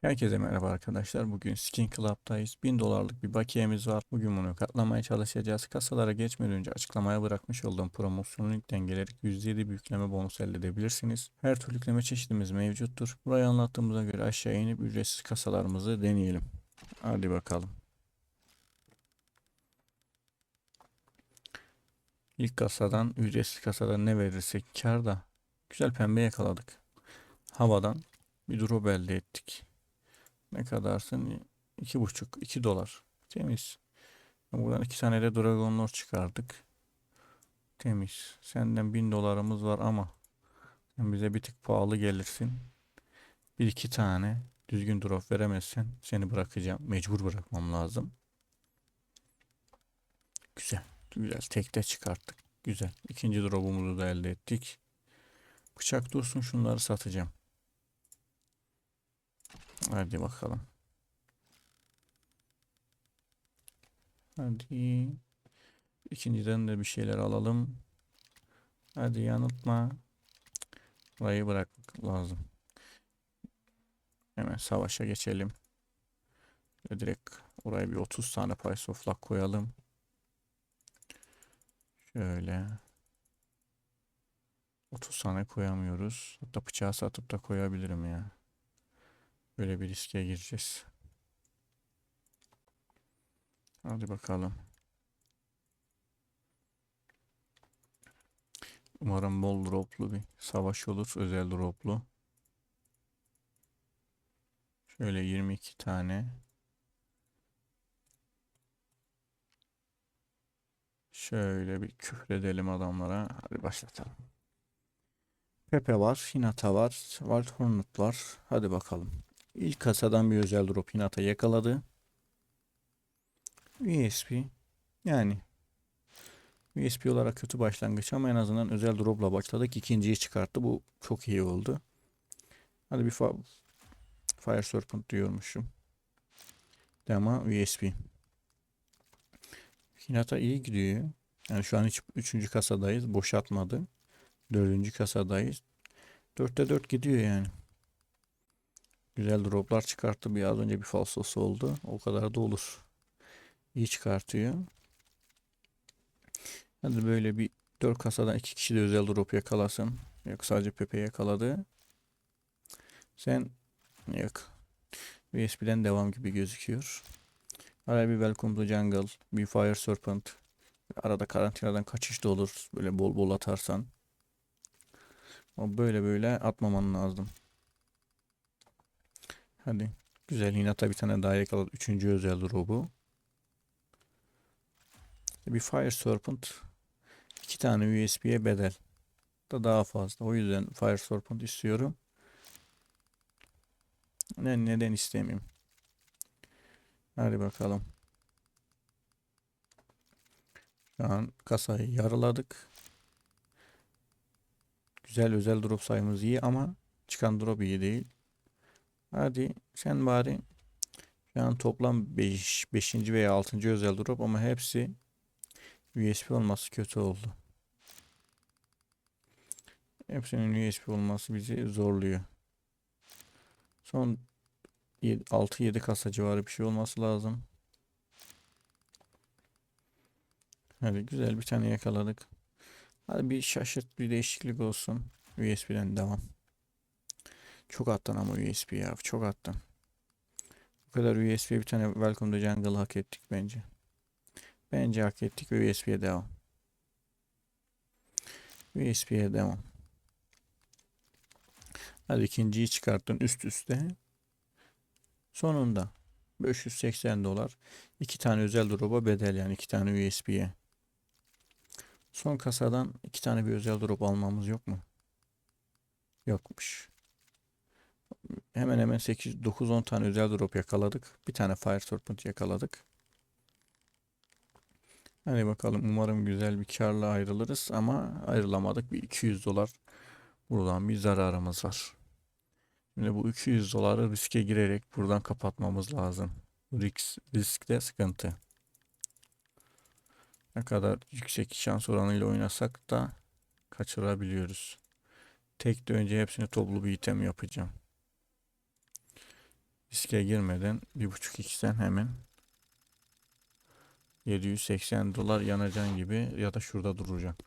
Herkese merhaba arkadaşlar. Bugün Skin Club'dayız. 1000 dolarlık bir bakiyemiz var. Bugün bunu katlamaya çalışacağız. Kasalara geçmeden önce açıklamaya bırakmış olduğum promosyon linkten gelerek %7 büyükleme bonus elde edebilirsiniz. Her türlü yükleme çeşidimiz mevcuttur. Burayı anlattığımıza göre aşağı inip ücretsiz kasalarımızı deneyelim. Hadi bakalım. İlk kasadan ücretsiz kasadan ne verirsek karda. Güzel pembe yakaladık. Havadan bir drop elde ettik. Ne kadarsın? İki buçuk, iki dolar. Temiz. Buradan iki tane de Dragon Lord çıkardık. Temiz. Senden bin dolarımız var ama sen bize bir tık pahalı gelirsin. Bir iki tane düzgün drop veremezsen seni bırakacağım. Mecbur bırakmam lazım. Güzel. Güzel. Tekte çıkarttık. Güzel. İkinci drop'umuzu da elde ettik. Bıçak dursun şunları satacağım. Hadi bakalım. Hadi. İkinciden de bir şeyler alalım. Hadi yanıltma. Burayı bırakmak lazım. Hemen savaşa geçelim. Ve direkt oraya bir 30 tane Luck koyalım. Şöyle. 30 tane koyamıyoruz. Hatta bıçağı satıp da koyabilirim ya. Böyle bir riske gireceğiz. Hadi bakalım. Umarım bol droplu bir savaş olur. Özel droplu. Şöyle 22 tane. Şöyle bir küfredelim adamlara. Hadi başlatalım. Pepe var, Hinata var, Wild Hornet var. Hadi bakalım. İlk kasadan bir özel drop Hinata yakaladı. USP yani USP olarak kötü başlangıç ama en azından özel dropla başladık. İkinciyi çıkarttı. Bu çok iyi oldu. Hadi bir fa Fire Serpent diyormuşum. Ama USP. Hinata iyi gidiyor. Yani şu an hiç üçüncü kasadayız. Boşaltmadı. Dördüncü kasadayız. Dörtte dört gidiyor yani. Güzel droplar çıkarttı. Bir az önce bir falsosu oldu. O kadar da olur. İyi çıkartıyor. Hadi böyle bir 4 kasadan 2 kişi de özel drop yakalasın. Yok sadece Pepe yakaladı. Sen yok. USB'den devam gibi gözüküyor. Araya bir Welcome to Jungle, bir Fire Serpent. Arada karantinadan kaçış da olur. Böyle bol bol atarsan. Ama böyle böyle atmaman lazım. Hadi. Güzel. Hinata bir tane daha yakaladı. Üçüncü özel drop'u. Bir Fire Serpent. iki tane USB'ye bedel. Da daha fazla. O yüzden Fire Serpent istiyorum. Ne, neden istemeyeyim? Hadi bakalım. Şu an kasayı yarıladık. Güzel özel drop sayımız iyi ama çıkan drop iyi değil. Hadi sen bari şu an toplam 5. 5. veya 6. özel drop ama hepsi USB olması kötü oldu. Hepsinin USB olması bizi zorluyor. Son 6-7 kasa civarı bir şey olması lazım. Hadi güzel bir tane yakaladık. Hadi bir şaşırt bir değişiklik olsun. USB'den devam. Çok attın ama USB ya. Çok attın. Bu kadar USB bir tane Welcome to Jungle hak ettik bence. Bence hak ettik ve USB'ye devam. USB'ye devam. Hadi ikinciyi çıkarttın üst üste. Sonunda 580 dolar. iki tane özel drop'a bedel yani iki tane USB'ye. Son kasadan iki tane bir özel drop almamız yok mu? Yokmuş. Hemen hemen 8 9-10 tane özel drop yakaladık. Bir tane Fire Serpent yakaladık. Hadi bakalım umarım güzel bir karla ayrılırız ama ayrılamadık. Bir 200 dolar buradan bir zararımız var. Şimdi bu 200 doları riske girerek buradan kapatmamız lazım. Risk, riskte sıkıntı. Ne kadar yüksek şans oranıyla oynasak da kaçırabiliyoruz. Tek de önce hepsini toplu bir item yapacağım. Riske girmeden 1.5x'ten hemen 780 dolar yanacaksın gibi ya da şurada duracaksın.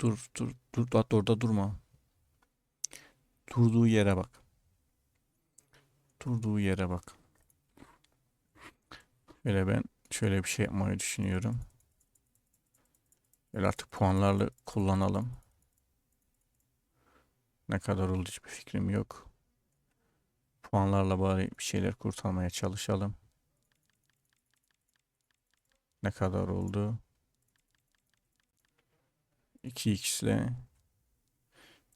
Dur dur dur hatta orada durma. Durduğu yere bak. Durduğu yere bak. Böyle ben şöyle bir şey yapmayı düşünüyorum. Böyle artık puanlarla kullanalım. Ne kadar oldu hiçbir fikrim yok. Puanlarla bari bir şeyler kurtarmaya çalışalım. Ne kadar oldu? 2x ile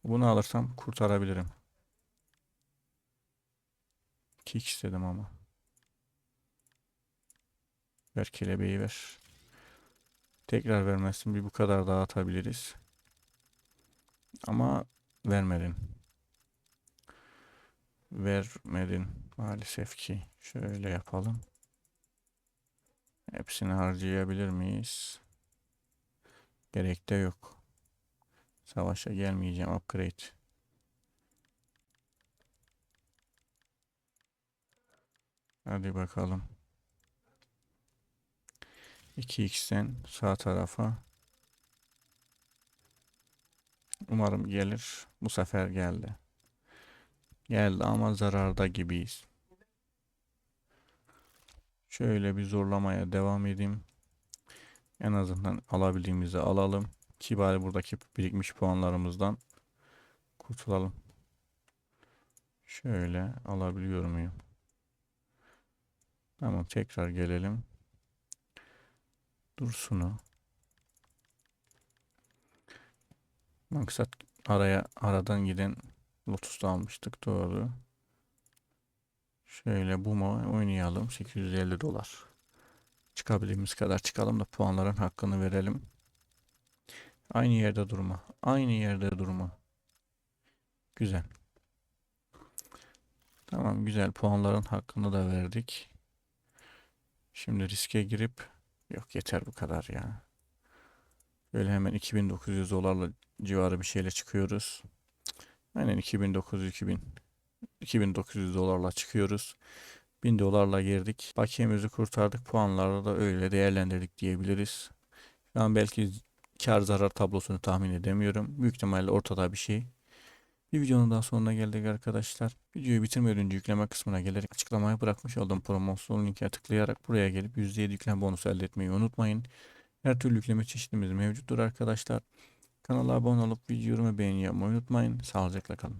bunu alırsam kurtarabilirim. 2x dedim ama. Ver kelebeği ver. Tekrar vermezsin. Bir bu kadar daha atabiliriz. Ama vermedin. Vermedin maalesef ki. Şöyle yapalım. Hepsini harcayabilir miyiz? Gerek de yok. Savaşa gelmeyeceğim. Upgrade. Hadi bakalım. 2x'ten sağ tarafa. Umarım gelir. Bu sefer geldi. Geldi ama zararda gibiyiz. Şöyle bir zorlamaya devam edeyim. En azından alabildiğimizi alalım. Ki bari buradaki birikmiş puanlarımızdan kurtulalım. Şöyle alabiliyor muyum? Tamam tekrar gelelim. Dursun'u. Maksat araya aradan giden Lotus'ta almıştık doğru. Şöyle bu mu oynayalım 850 dolar. Çıkabildiğimiz kadar çıkalım da puanların hakkını verelim. Aynı yerde durma. Aynı yerde durma. Güzel. Tamam güzel puanların hakkını da verdik. Şimdi riske girip yok yeter bu kadar ya. Böyle hemen 2900 dolarla civarı bir şeyle çıkıyoruz. Aynen 2900 2000 2900 dolarla çıkıyoruz. 1000 dolarla girdik. Bakiyemizi kurtardık. Puanları da öyle değerlendirdik diyebiliriz. Şu an belki kar zarar tablosunu tahmin edemiyorum. Büyük ihtimalle ortada bir şey. Bir videonun daha sonuna geldik arkadaşlar. Videoyu bitirmeden önce yükleme kısmına gelerek açıklamaya bırakmış olduğum promosyon linkine tıklayarak buraya gelip %7 yükleme bonusu elde etmeyi unutmayın. Her türlü yükleme çeşitimiz mevcuttur arkadaşlar. Kanala abone olup videomu beğeni yapmayı unutmayın. Sağlıcakla kalın.